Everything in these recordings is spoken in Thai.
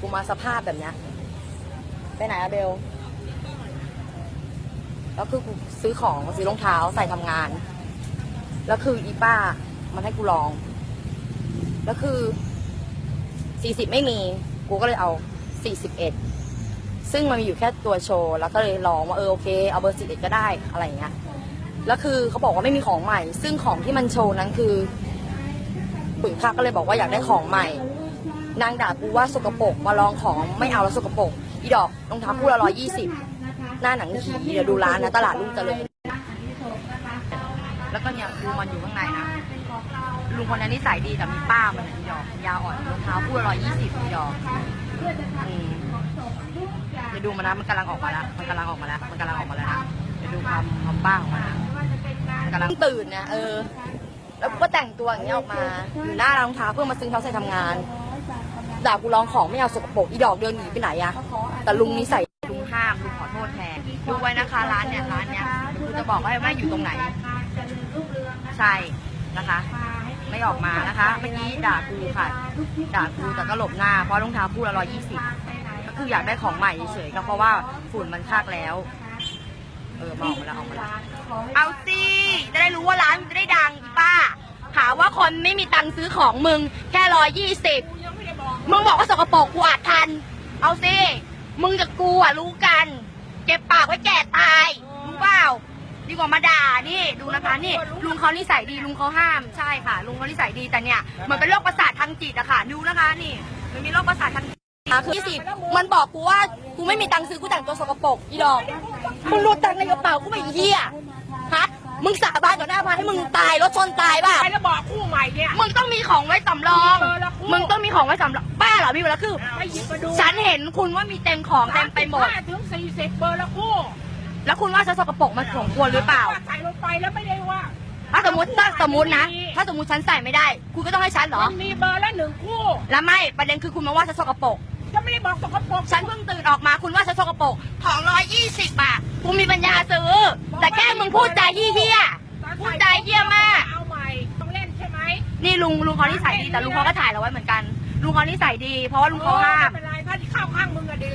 กูมาสภาพแบบเนี้ยไปไหนอะเบลแล้วคือกูซื้อของซื้อรองเท้าใส่ทำงาน แล้วคืออีป้า มันให้กูลอง แล้วคือสี่สิบไม่มี กูก็เลยเอาสี่สิบเอ็ดซึ่งมันมีอยู่แค่ตัวโชว์ แล้วก็เลยลองว่าเออโอเค เอาเบอร์สิบเอ็ดก็ได้อะไรอย่างเงี้ยแล้วคือเขาบอกว่าไม่มีของใหม่ ซึ่งของที่มันโชว์นั้นคือปุ๋ยค่าก็เลยบอกว่าอยากได้ของใหม่ นางด่ากูว่าสกปรกมาลองของไม่เอาแล้วสกปรกอีดอกรองเท้าคู่ละร้อยยี่สิบหน้าหนังผีเดี๋ยวดูร้านนะตลาดลุงเจริญแล้วก็เนี่ยดูมันอยู่ข้างในนะลุงคนนั้นนิสัยดีแต่มีป้ามันนอีดอกยาวอ่อนรองเท้าคู่ละร้อยยี่สิบอีดอกเดี๋ยวดูมันนะมันกำลังออกมาแล้วมันกำลังออกมาแล้วมันกำลังออกมาแล้วนะเดี๋ยวดูความความป้าของมันนะมันกำลังตื่นนะเออ แล้วก็แต่งตัวอย่างเงี้ยออกมาอยู่หน้าร้านรองเท้าเพื่อมาซื้อเขาใส่ทำงาน ด่ากูลองของไม่เอาสกปรกอีดอกเดินหนีไปไหนอะแต่ลุงนิสัยลุงห้ามลุงขอโทษแทนดูไว้นะคะร้านเนี่ยร้านเนี้ยกูจะบอกให้ว่าอยู่ตรงไหน ใช่นะคะ ไม่ออกมานะคะเมื่อกี้ด่ากูค่ะ ด่ากูแต่ก็หลบหน้าเพราะรองเท้าคู่ละร้อยยี่สิบก็คืออยากได้ของใหม่เฉยๆก็เพราะว่าฝุ่นมันคากแล้วเออมาออกมาแล้วออกมาแล้วเอาสิจะได้รู้ว่าร้านจะได้ดังป้าหาว่าคนไม่มีตังค์ซื้อของมึงแค่ร้อยยี่สิบ มึงบอกว่าสกปรกกูอาจทัน เอาสิ มึงกับกูอะรู้กัน เก็บปากไว้แก่ตาย รู้เปล่า ดีกว่ามาด่า นี่ดูนะคะนี่ ลุงเขานิสัยดีลุงเขาห้าม ใช่ค่ะ ลุงเขานิสัยดีแต่เนี่ยเหมือนเป็นโรคประสาททางจิตอะค่ะ ดูนะคะนี่ มันมีโรคประสาททางจิตคือยี่สิบมันบอกกูว่ากูไม่มีตังค์ซื้อกูแต่งตัวสกปรกอีดอกมึงรู้ตังค์ในกระเป๋ากูไม่เหี้ยฮะ มึงสาบานต่อหน้าพระให้มึงตายรถชนตายป่ะใครจะบอกคู่ใหม่เนี่ยมึงต้องมีของไว้สำรอง มึงต้องมีของไว้สำรองบ้าเหรอมีเวลาคือ ไปหยิบมาดูฉันเห็นคุณว่ามีเต็มของเต็มไปหมดห้าถึงสี่สิบเบอร์ละคู่แล้วคุณว่าฉันสกปรกมันสมควรหรือเปล่า ใส่ลงไปแล้วไม่ได้ว่าถ้าสมมติถ้าสมมตินะ ถ้าสมมติฉันใส่ไม่ได้ คุณก็ต้องให้ฉันเหรอ มันมีเบอร์ละหนึ่งคู่ แล้วไม่ประเด็นคือคุณมาว่าฉันสกปรก จะไม่ได้บอกสกปรกฉันเพิ่งตื่นออกมาคุณว่าฉันสกปรกของร้อยยี่สิบบาทกูมีปัญญาซื้อ แต่แค่มึงพูดจาเหี้ยๆพูดจา เหี้ยมาก เอาใหม่ต้องเล่นใช่ไหมนี่ลุงลุงเขานิสัยดีแต่ลุงเขาก็ถ่ายเราไว้เหมือนกัน ลุงเขานิสัยดี เพราะว่าลุงเขาห้าม ไม่เป็นไรถ้าที่เข้าข้างมึงก็ดี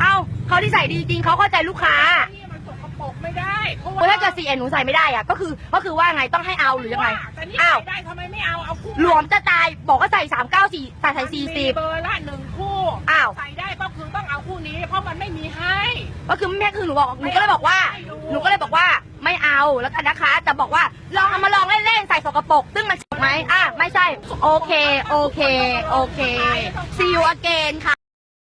เอ้าเขานิสัยดีจริงเขาเข้าใจลูกค้านี่มันสกปรกไม่ได้เพราะเพราะถ้าเกิดซีเอ็นหนูใส่ไม่ได้อะก็คือก็คือว่าไงต้องให้เอาหรือยังไง แต่นี่อ้าว ใส่ได้ทำไมไม่เอาเอาคู่หลวมจะตายบอกว่าใส่สามเก้าสี่ใส่ใส่สี่สิบเบอร์ละหนึ่งคู่อ้าว ใส่ได้ก็คือต้องเอาคู่นี้ เพราะมันไม่มีให้ ก็คือแม่คือหนูบอกหนูก็เลยบอกว่าหนูก็เลยบอกว่าไม่เอาแล้วกันนะคะแต่บอกว่า ลองเอามาลองเล่นๆใส่สกปรกซึ่งมันถูกไหมอะไม่ใช่ โอเค โอเค โอเค see you again ค่ะ